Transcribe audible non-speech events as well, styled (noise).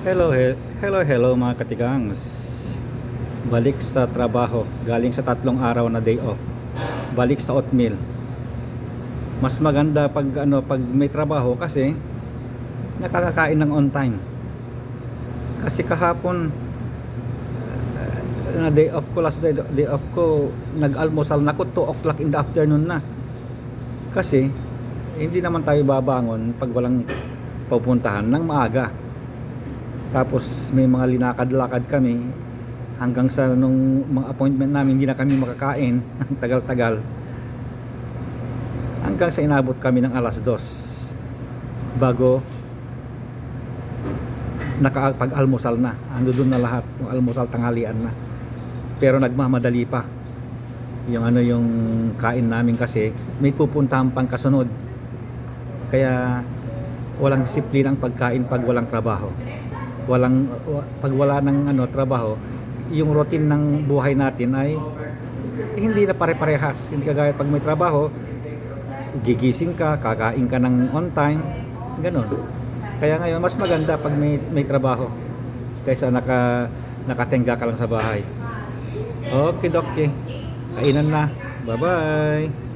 Hello, he- hello, hello mga katigangs. Balik sa trabaho, galing sa tatlong araw na day off. Balik sa oatmeal. Mas maganda pag ano pag may trabaho kasi nakakakain ng on time. Kasi kahapon uh, na day off ko last day, day off ko nag-almusal na ko 2 o'clock in the afternoon na. Kasi hindi naman tayo babangon pag walang pupuntahan ng maaga. Tapos may mga linakad-lakad kami hanggang sa nung mga appointment namin hindi na kami makakain (laughs) ang tagal-tagal. Hanggang sa inabot kami ng alas dos bago nakapag-almusal na. Ando doon na lahat, yung almusal tanghalian na. Pero nagmamadali pa. Yung ano yung kain namin kasi may pupuntahan pang kasunod. Kaya walang disiplina ang pagkain pag walang trabaho walang wa- pag wala ng ano trabaho yung routine ng buhay natin ay eh, hindi na pare-parehas. Hindi kagaya pag may trabaho gigising ka kakain ka ng on time ganun. Kaya ngayon mas maganda pag may may trabaho kaysa naka nakatenga ka lang sa bahay. Okay okay kainan na. Bye bye